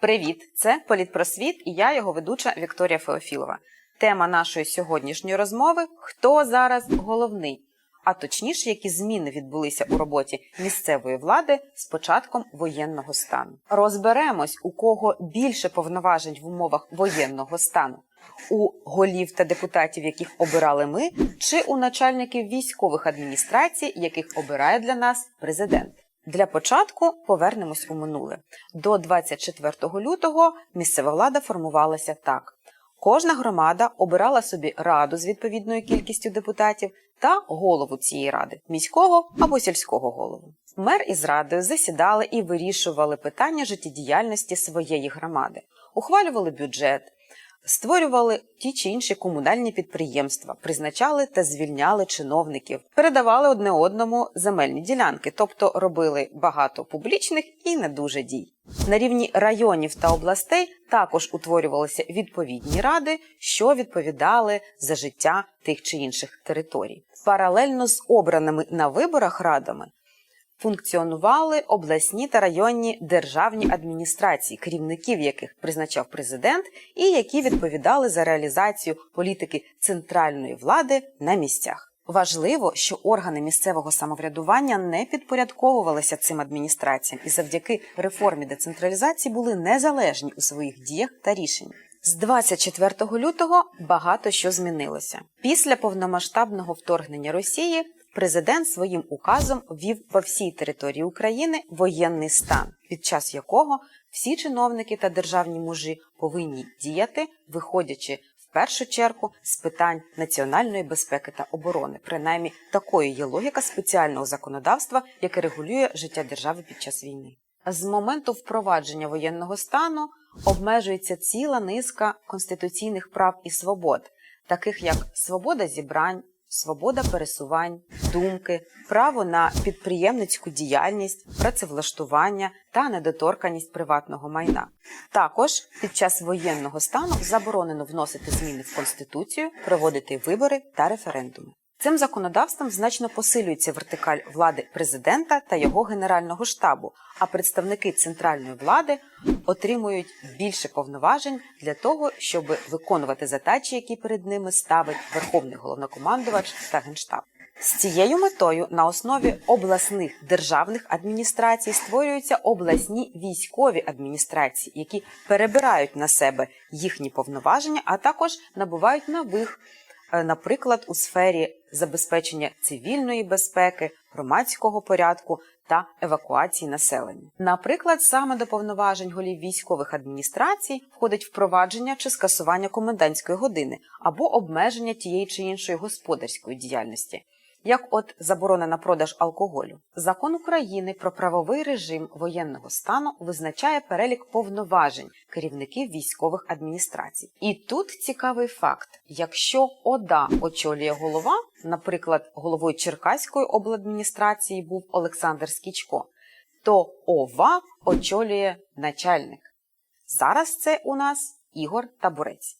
Привіт! Це Політпросвіт і я його ведуча Вікторія Феофілова. Тема нашої сьогоднішньої розмови хто зараз головний, а точніше, які зміни відбулися у роботі місцевої влади з початком воєнного стану. Розберемось, у кого більше повноважень в умовах воєнного стану. У голів та депутатів, яких обирали ми, чи у начальників військових адміністрацій, яких обирає для нас президент. Для початку повернемось у минуле. До 24 лютого місцева влада формувалася так: кожна громада обирала собі раду з відповідною кількістю депутатів та голову цієї ради міського або сільського голову. Мер із радою засідали і вирішували питання життєдіяльності своєї громади, ухвалювали бюджет. Створювали ті чи інші комунальні підприємства, призначали та звільняли чиновників, передавали одне одному земельні ділянки, тобто робили багато публічних і не дуже дій. На рівні районів та областей також утворювалися відповідні ради, що відповідали за життя тих чи інших територій. Паралельно з обраними на виборах радами функціонували обласні та районні державні адміністрації, керівників яких призначав президент, і які відповідали за реалізацію політики центральної влади на місцях. Важливо, що органи місцевого самоврядування не підпорядковувалися цим адміністраціям і завдяки реформі децентралізації були незалежні у своїх діях та рішеннях. З 24 лютого багато що змінилося. Після повномасштабного вторгнення Росії президент своїм указом ввів по всій території України воєнний стан, під час якого всі чиновники та державні мужі повинні діяти, виходячи в першу чергу з питань національної безпеки та оборони. Принаймні, такою є логіка спеціального законодавства, яке регулює життя держави під час війни. З моменту впровадження воєнного стану обмежується ціла низка конституційних прав і свобод, таких як свобода зібрань, свобода пересувань, думки, право на підприємницьку діяльність, працевлаштування та недоторканість приватного майна. Також під час воєнного стану заборонено вносити зміни в конституцію, проводити вибори та референдуми. Цим законодавством значно посилюється вертикаль влади президента та його генерального штабу, а представники центральної влади отримують більше повноважень для того, щоб виконувати задачі, які перед ними ставить верховний головнокомандувач та генштаб. З цією метою на основі обласних державних адміністрацій створюються обласні військові адміністрації, які перебирають на себе їхні повноваження, а також набувають нових наприклад, у сфері забезпечення цивільної безпеки, громадського порядку та евакуації населення. Наприклад, саме до повноважень голів військових адміністрацій входить впровадження чи скасування комендантської години або обмеження тієї чи іншої господарської діяльності як от заборона на продаж алкоголю. Закон України про правовий режим воєнного стану визначає перелік повноважень керівників військових адміністрацій. І тут цікавий факт: якщо ОДА очолює голова, наприклад, головою Черкаської обладміністрації був Олександр Скічко, то ОВА очолює начальник. Зараз це у нас Ігор Табурець.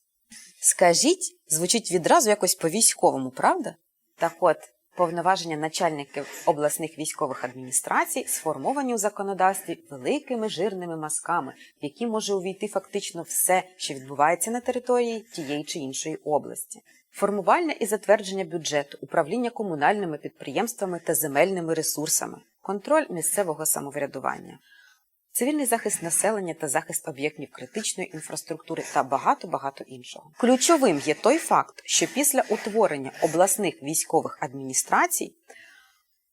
Скажіть, звучить відразу якось по військовому, правда? Так от, Повноваження начальників обласних військових адміністрацій сформовані у законодавстві великими жирними мазками, в які може увійти фактично все, що відбувається на території тієї чи іншої області. Формування і затвердження бюджету, управління комунальними підприємствами та земельними ресурсами, контроль місцевого самоврядування, цивільний захист населення та захист об'єктів критичної інфраструктури та багато багато іншого. Ключовим є той факт, що після утворення обласних військових адміністрацій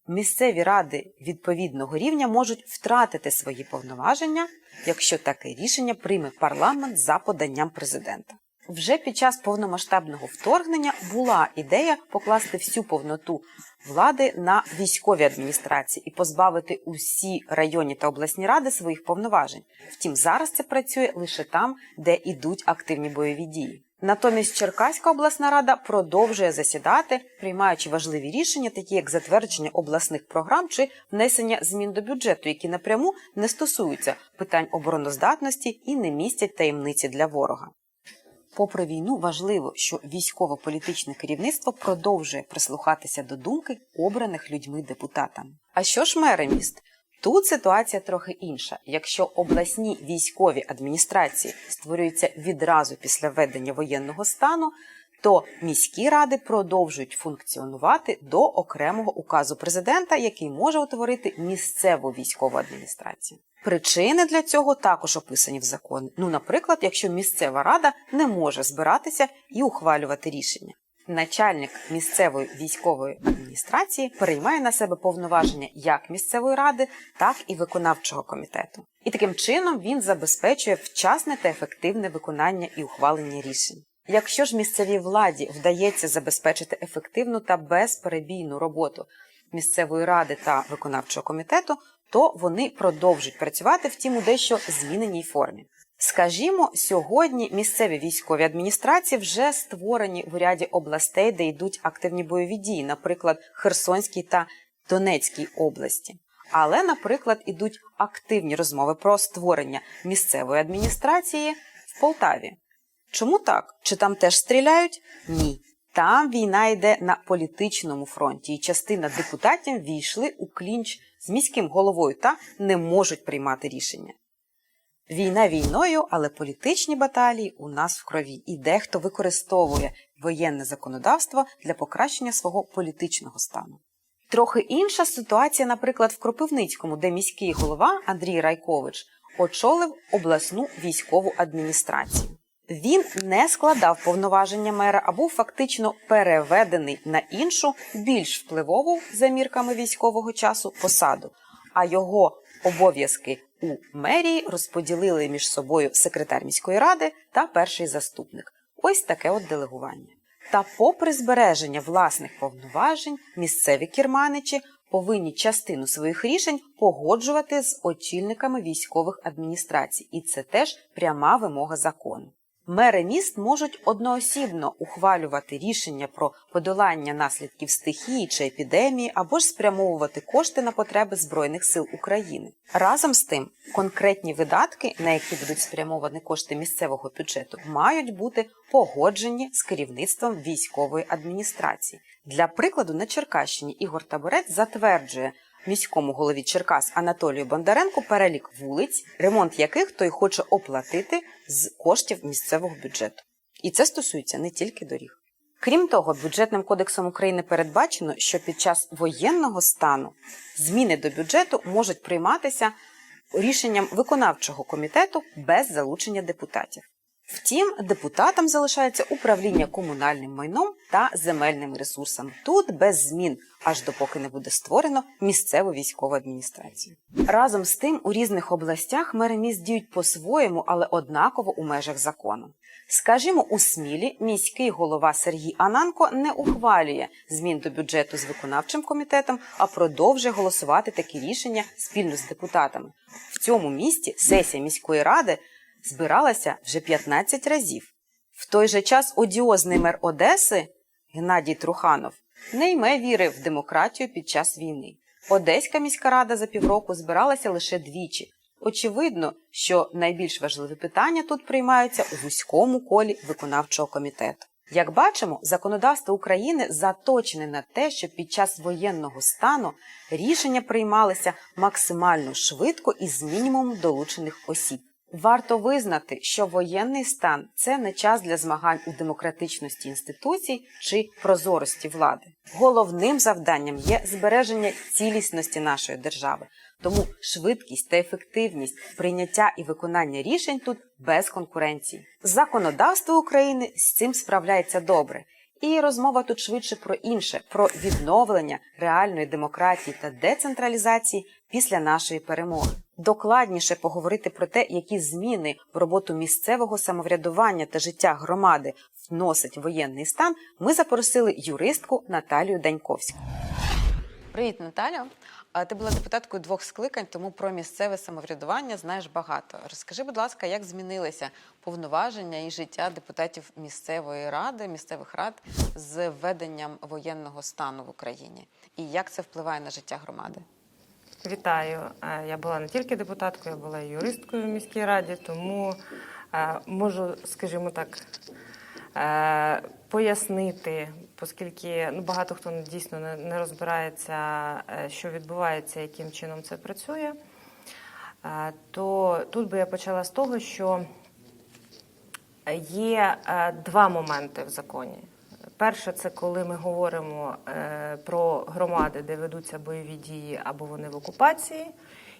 місцеві ради відповідного рівня можуть втратити свої повноваження, якщо таке рішення прийме парламент за поданням президента. Вже під час повномасштабного вторгнення була ідея покласти всю повноту влади на військові адміністрації і позбавити усі районні та обласні ради своїх повноважень. Втім, зараз це працює лише там, де йдуть активні бойові дії. Натомість Черкаська обласна рада продовжує засідати, приймаючи важливі рішення, такі як затвердження обласних програм чи внесення змін до бюджету, які напряму не стосуються питань обороноздатності і не містять таємниці для ворога. Попри війну, важливо, що військово-політичне керівництво продовжує прислухатися до думки обраних людьми депутатами. А що ж мери міст? Тут ситуація трохи інша. Якщо обласні військові адміністрації створюються відразу після введення воєнного стану, то міські ради продовжують функціонувати до окремого указу президента, який може утворити місцеву військову адміністрацію. Причини для цього також описані в законі. Ну, наприклад, якщо місцева рада не може збиратися і ухвалювати рішення. Начальник місцевої військової адміністрації переймає на себе повноваження як місцевої ради, так і виконавчого комітету. І таким чином він забезпечує вчасне та ефективне виконання і ухвалення рішень. Якщо ж місцевій владі вдається забезпечити ефективну та безперебійну роботу місцевої ради та виконавчого комітету, то вони продовжують працювати втім у дещо зміненій формі. Скажімо, сьогодні місцеві військові адміністрації вже створені в ряді областей, де йдуть активні бойові дії, наприклад, Херсонській та Донецькій області. Але, наприклад, ідуть активні розмови про створення місцевої адміністрації в Полтаві. Чому так? Чи там теж стріляють? Ні. Там війна йде на політичному фронті, і частина депутатів війшли у клінч з міським головою та не можуть приймати рішення. Війна війною, але політичні баталії у нас в крові, і дехто використовує воєнне законодавство для покращення свого політичного стану. Трохи інша ситуація, наприклад, в Кропивницькому, де міський голова Андрій Райкович очолив обласну військову адміністрацію. Він не складав повноваження мера, а був фактично переведений на іншу, більш впливову за мірками військового часу посаду. А його обов'язки у мерії розподілили між собою секретар міської ради та перший заступник. Ось таке от делегування. Та, попри збереження власних повноважень, місцеві керманичі повинні частину своїх рішень погоджувати з очільниками військових адміністрацій, і це теж пряма вимога закону. Мери міст можуть одноосібно ухвалювати рішення про подолання наслідків стихії чи епідемії або ж спрямовувати кошти на потреби Збройних сил України. Разом з тим, конкретні видатки, на які будуть спрямовані кошти місцевого бюджету, мають бути погоджені з керівництвом військової адміністрації. Для прикладу, на Черкащині Ігор Таборець затверджує міському голові Черкас Анатолію Бондаренку перелік вулиць, ремонт яких той хоче оплатити з коштів місцевого бюджету. І це стосується не тільки доріг. Крім того, бюджетним кодексом України передбачено, що під час воєнного стану зміни до бюджету можуть прийматися рішенням виконавчого комітету без залучення депутатів. Втім, депутатам залишається управління комунальним майном та земельними ресурсами. Тут без змін, аж допоки не буде створено місцеву військову адміністрацію. Разом з тим, у різних областях мери міст діють по-своєму, але однаково у межах закону. Скажімо, у Смілі міський голова Сергій Ананко не ухвалює змін до бюджету з виконавчим комітетом, а продовжує голосувати такі рішення спільно з депутатами. В цьому місті сесія міської ради збиралася вже 15 разів. В той же час одіозний мер Одеси Геннадій Труханов не йме віри в демократію під час війни. Одеська міська рада за півроку збиралася лише двічі. Очевидно, що найбільш важливі питання тут приймаються у вузькому колі виконавчого комітету. Як бачимо, законодавство України заточене на те, щоб під час воєнного стану рішення приймалися максимально швидко і з мінімумом долучених осіб. Варто визнати, що воєнний стан це не час для змагань у демократичності інституцій чи прозорості влади. Головним завданням є збереження цілісності нашої держави. Тому швидкість та ефективність прийняття і виконання рішень тут без конкуренції. Законодавство України з цим справляється добре. І розмова тут швидше про інше, про відновлення реальної демократії та децентралізації після нашої перемоги. Докладніше поговорити про те, які зміни в роботу місцевого самоврядування та життя громади вносить воєнний стан, ми запросили юристку Наталію Даньковську. Привіт, Наталю. Ти була депутаткою двох скликань, тому про місцеве самоврядування знаєш багато. Розкажи, будь ласка, як змінилися повноваження і життя депутатів місцевої ради, місцевих рад з введенням воєнного стану в Україні, і як це впливає на життя громади? Вітаю. Е, Я була не тільки депутаткою, я була юристкою в міській раді, тому е, можу, скажімо так, е, пояснити оскільки ну, багато хто дійсно не, розбирається, що відбувається, яким чином це працює, то тут би я почала з того, що є два моменти в законі. Перше, це коли ми говоримо е, про громади, де ведуться бойові дії або вони в окупації,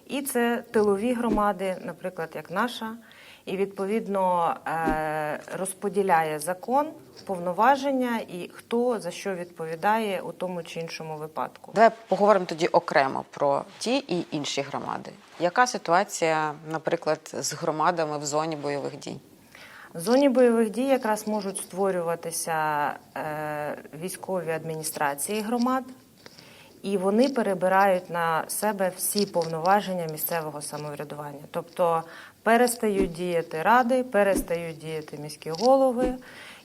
і це тилові громади, наприклад, як наша, і відповідно е, розподіляє закон повноваження і хто за що відповідає у тому чи іншому випадку. Давай поговоримо тоді окремо про ті і інші громади. Яка ситуація, наприклад, з громадами в зоні бойових дій? В зоні бойових дій якраз можуть створюватися е, військові адміністрації громад, і вони перебирають на себе всі повноваження місцевого самоврядування. Тобто перестають діяти ради, перестають діяти міські голови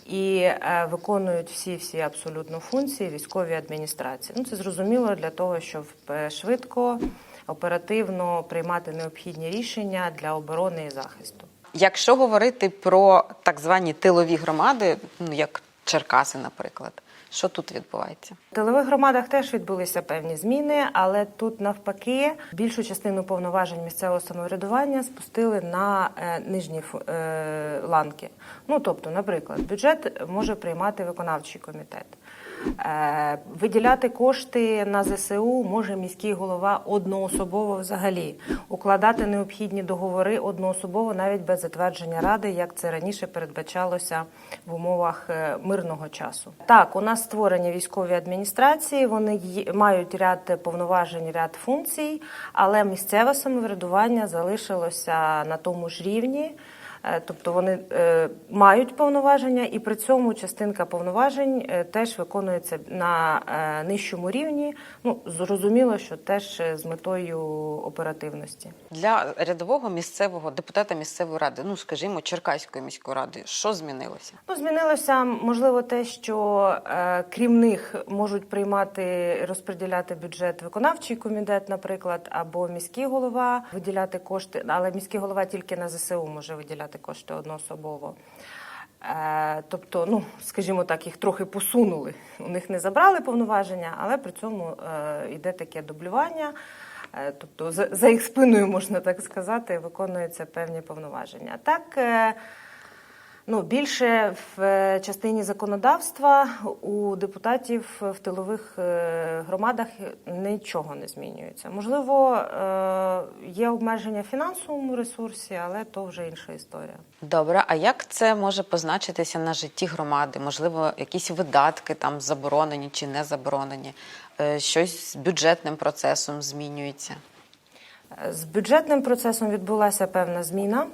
і е, виконують всі всі абсолютно функції військові адміністрації. Ну це зрозуміло для того, щоб е, швидко, оперативно приймати необхідні рішення для оборони і захисту. Якщо говорити про так звані тилові громади, ну як Черкаси, наприклад, що тут відбувається? В тилових громадах теж відбулися певні зміни, але тут навпаки більшу частину повноважень місцевого самоврядування спустили на е, нижні е, ланки. Ну тобто, наприклад, бюджет може приймати виконавчий комітет. Е, Виділяти кошти на ЗСУ може міський голова одноособово взагалі, укладати необхідні договори одноособово навіть без затвердження ради, як це раніше передбачалося в умовах е, мирного часу. Так, у нас створені військові адміністрації, вони мають ряд повноважень, ряд функцій, але місцеве самоврядування залишилося на тому ж рівні. Е, Тобто вони е, мають повноваження, і при цьому частинка повноважень е, теж виконується на нижчому рівні. Ну зрозуміло, що теж з метою оперативності. Для рядового місцевого депутата місцевої ради, ну скажімо, Черкаської міської ради, що змінилося? Ну, змінилося можливо те, що крім них можуть приймати розподіляти бюджет виконавчий комітет, наприклад, або міський голова виділяти кошти, але міський голова тільки на ЗСУ може виділяти кошти одноособово. Е, тобто, ну скажімо так, їх трохи посунули. У них не забрали повноваження, але при цьому е, йде таке дублювання. Е, Тобто за, їх спиною, можна так сказати, виконуються певні повноваження. Так, ну, більше в е, частині законодавства у депутатів в тилових е, громадах нічого не змінюється. Можливо, е, є обмеження в фінансовому ресурсі, але то вже інша історія. Добре, а як це може позначитися на житті громади? Можливо, якісь видатки там заборонені чи не заборонені? Щось з бюджетним процесом змінюється? З бюджетним процесом відбулася певна зміна.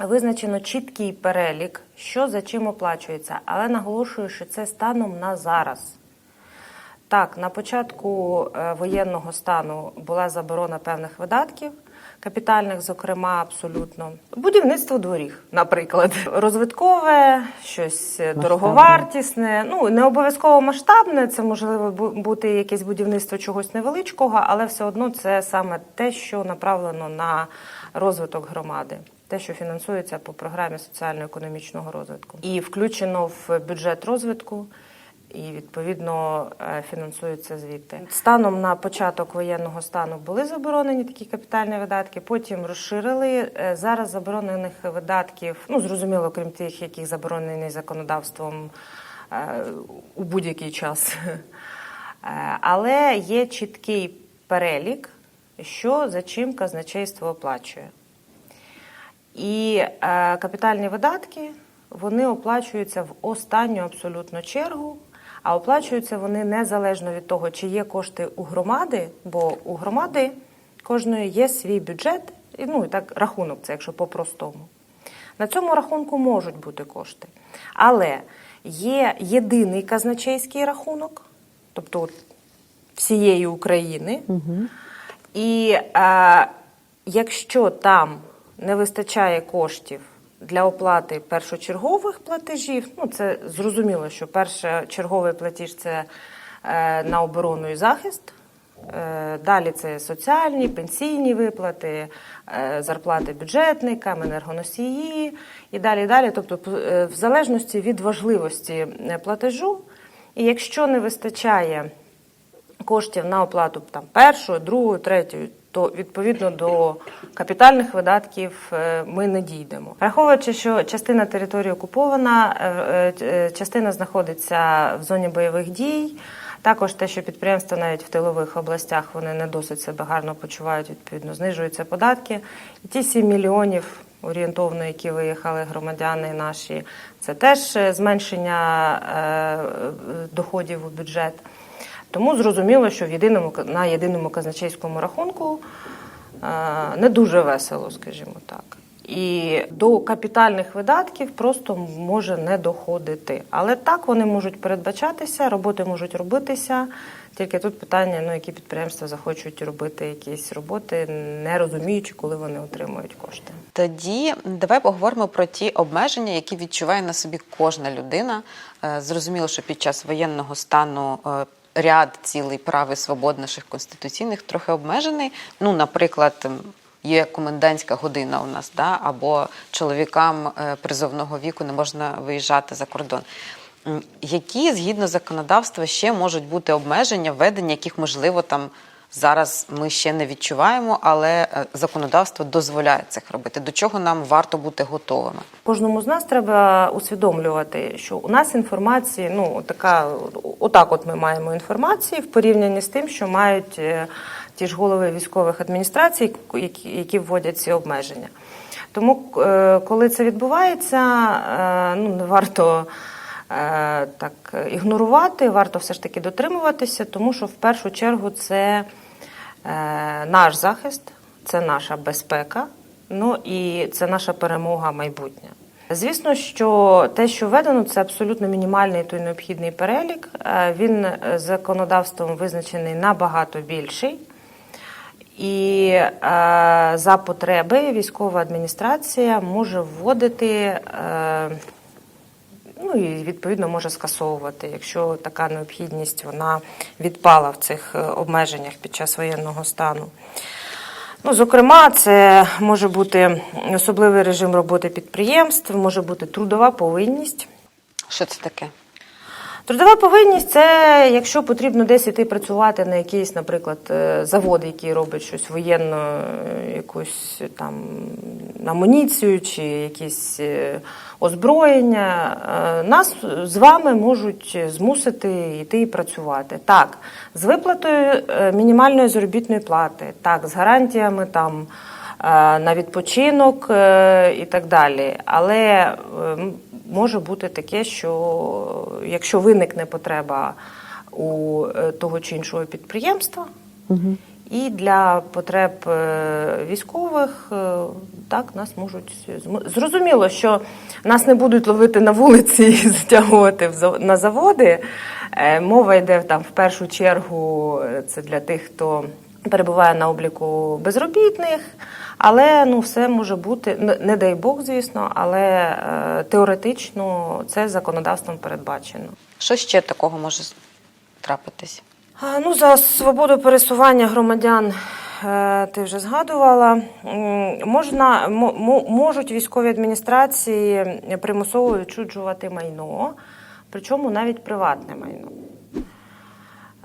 Визначено чіткий перелік, що за чим оплачується, але наголошую, що це станом на зараз. Так, на початку е, воєнного стану була заборона певних видатків, капітальних, зокрема, абсолютно. Будівництво доріг, наприклад, розвиткове, щось дороговартісне. Ну не обов'язково масштабне. Це можливо бути якесь будівництво чогось невеличкого, але все одно це саме те, що направлено на розвиток громади. Те, що фінансується по програмі соціально-економічного розвитку, і включено в бюджет розвитку, і відповідно е, фінансується звідти. Станом на початок воєнного стану були заборонені такі капітальні видатки. Потім розширили. Е, Зараз заборонених видатків, ну зрозуміло, крім тих, які заборонені законодавством е, у будь-який час. Але є чіткий перелік, що за чим казначейство оплачує. І е, капітальні видатки вони оплачуються в останню абсолютно чергу, а оплачуються вони незалежно від того, чи є кошти у громади, бо у громади кожної є свій бюджет, і ну і так рахунок, це якщо по-простому. На цьому рахунку можуть бути кошти. Але є єдиний казначейський рахунок, тобто всієї України. І е, якщо там не вистачає коштів для оплати першочергових платежів, ну це зрозуміло, що першочерговий платіж це е, на оборону і захист. Е, Далі це соціальні, пенсійні виплати, е, зарплати бюджетникам, енергоносії і далі. далі. Тобто, в залежності від важливості платежу І якщо не вистачає коштів на оплату там першої, другої, третьої, то відповідно до капітальних видатків е, ми не дійдемо. Враховуючи, що частина території окупована, е, е, частина знаходиться в зоні бойових дій. Також те, що підприємства навіть в тилових областях вони не досить себе гарно почувають, відповідно, знижуються податки. І ті 7 мільйонів орієнтовно, які виїхали громадяни наші, це теж зменшення доходів у бюджет. Тому зрозуміло, що в єдиному на єдиному казначейському рахунку е, не дуже весело, скажімо так. І до капітальних видатків просто може не доходити. Але так вони можуть передбачатися, роботи можуть робитися. Тільки тут питання, ну які підприємства захочуть робити якісь роботи, не розуміючи, коли вони отримують кошти. Тоді давай поговоримо про ті обмеження, які відчуває на собі кожна людина. Е, Зрозуміло, що під час воєнного стану е, ряд цілий прав і свобод наших конституційних трохи обмежений. Ну, наприклад, є комендантська година у нас, да? або чоловікам е, призовного віку не можна виїжджати за кордон. Які згідно законодавства ще можуть бути обмеження, введення, яких можливо там зараз ми ще не відчуваємо, але е, законодавство дозволяє цих робити. До чого нам варто бути готовими? Кожному з нас треба усвідомлювати, що у нас інформації, ну така, отак, от ми маємо інформації в порівнянні з тим, що мають е, ті ж голови військових адміністрацій, які, вводять ці обмеження. Тому, е, коли це відбувається, ну не варто. Е, Так ігнорувати, варто все ж таки дотримуватися, тому що в першу чергу це е, наш захист, це наша безпека, ну і це наша перемога майбутня. Звісно, що те, що введено, це абсолютно мінімальний той необхідний перелік. Е, Він законодавством визначений набагато більший. І е, за потреби військова адміністрація може вводити, е, ну і відповідно може скасовувати, якщо така необхідність вона відпала в цих е, обмеженнях під час воєнного стану. Ну, зокрема, це може бути особливий режим роботи підприємств, може бути трудова повинність. Що це таке? Трудова повинність це якщо потрібно десь іти працювати на якийсь, наприклад, е, завод, який робить щось воєнно, е, якусь там амуніцію чи якісь е, озброєння. Нас з вами можуть змусити йти і працювати. Так, з виплатою мінімальної заробітної плати, так, з гарантіями там. На відпочинок і так далі. Але е, м, може бути таке, що якщо виникне потреба у е, того чи іншого підприємства, і для потреб е, військових е, так нас можуть зрозуміло, що нас не будуть ловити на вулиці і затягувати на заводи. Мова йде там в першу чергу це для тих, хто перебуває на обліку безробітних. Але ну все може бути не- дай Бог, звісно, але е, теоретично це законодавством передбачено. Що ще такого може трапитись? Ну, за свободу пересування громадян е, ти вже згадувала. Можна, мо- мо- можуть військові адміністрації примусово відчуджувати майно, причому навіть приватне майно.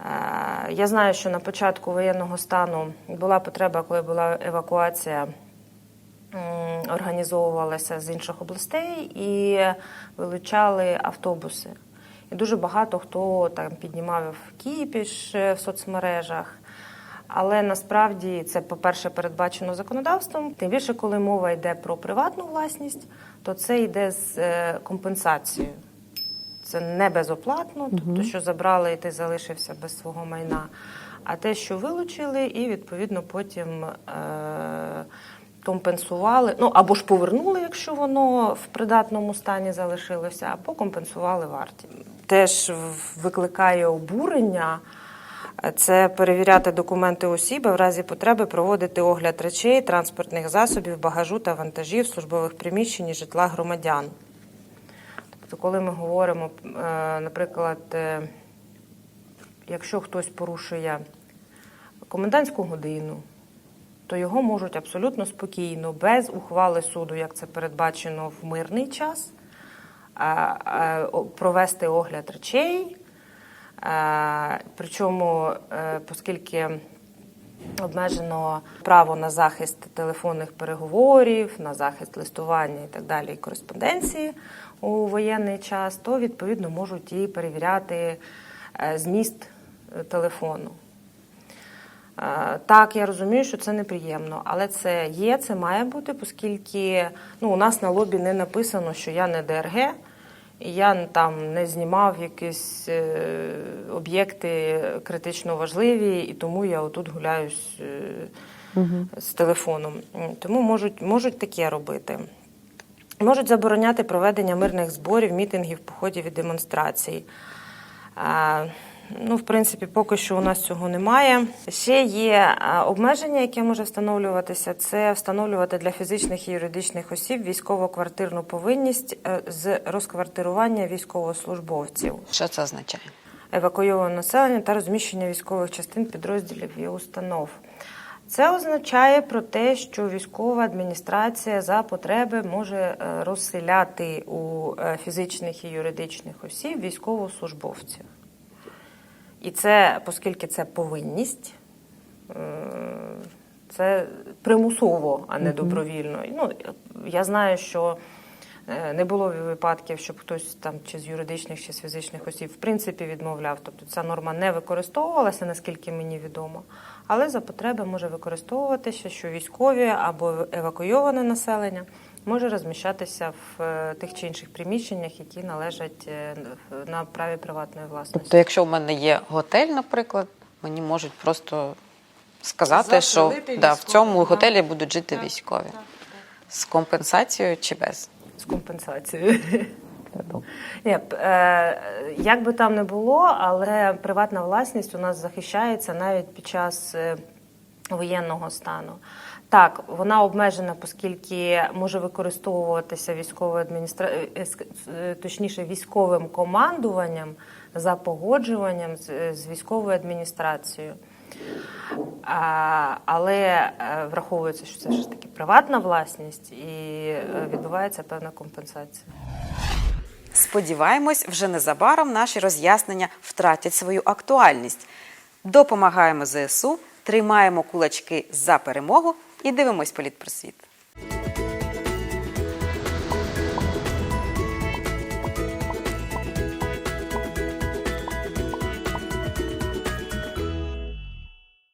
Е, Я знаю, що на початку воєнного стану була потреба, коли була евакуація, організовувалася з інших областей і вилучали автобуси. І дуже багато хто там піднімав кіпіш е, в соцмережах. Але насправді це, по-перше, передбачено законодавством. Тим більше, коли мова йде про приватну власність, то це йде з е, компенсацією. Це не безоплатно, тобто, що забрали і ти залишився без свого майна. А те, що вилучили, і відповідно потім е- компенсували, ну або ж повернули, якщо воно в придатному стані залишилося, або компенсували вартість. Теж викликає обурення. Це перевіряти документи осіб, в разі потреби проводити огляд речей, транспортних засобів, багажу та вантажів, службових приміщень і житла громадян. Тобто, коли ми говоримо, е, наприклад, е, якщо хтось порушує комендантську годину, то його можуть абсолютно спокійно, без ухвали суду, як це передбачено в мирний час, о- провести огляд речей, Е, Причому, е, оскільки обмежено право на захист телефонних переговорів, на захист листування і так далі, і кореспонденції у воєнний час, то відповідно можуть і перевіряти е, зміст е, телефону. Е, Так, я розумію, що це неприємно, але це є, це має бути, оскільки ну, у нас на лобі не написано, що я не ДРГ, і я там не знімав якісь об'єкти критично важливі, і тому я отут гуляюсь е, з телефоном. Тому можуть, можуть таке робити. Можуть забороняти проведення мирних зборів, мітингів, походів і демонстрацій. Ну, в принципі, поки що у нас цього немає. Ще є обмеження, яке може встановлюватися. Це встановлювати для фізичних і юридичних осіб військово-квартирну повинність е, з розквартирування військовослужбовців, Що це означає? евакуйованого населення та розміщення військових частин підрозділів і установ. Це означає про те, що військова адміністрація за потреби може е, розселяти у е, фізичних і юридичних осіб військовослужбовців. І це, оскільки це повинність, е, це примусово, а не добровільно. Ну, я знаю, що не було випадків, щоб хтось там чи з юридичних, чи з фізичних осіб в принципі відмовляв. Тобто ця норма не використовувалася, наскільки мені відомо. Але за потреби може використовуватися, що військові або евакуйоване населення може розміщатися в е, тих чи інших приміщеннях, які належать е, на праві приватної власності. Тобто, якщо в мене є готель, наприклад, мені можуть просто сказати, що Заселити да, в цьому так. готелі будуть жити Так, військові. так, так. З компенсацією чи без? З компенсацією. Ні, е, як би там не було, але приватна власність у нас захищається навіть під час е, воєнного стану. Так, вона обмежена, оскільки може використовуватися військовою адміністра... е, точніше військовим командуванням за погоджуванням з військовою адміністрацією. А, але е, враховується, що це ж таки приватна власність і е, відбувається певна компенсація. Сподіваємось, вже незабаром наші роз'яснення втратять свою актуальність. Допомагаємо ЗСУ, тримаємо кулачки за перемогу і дивимось політпросвіт.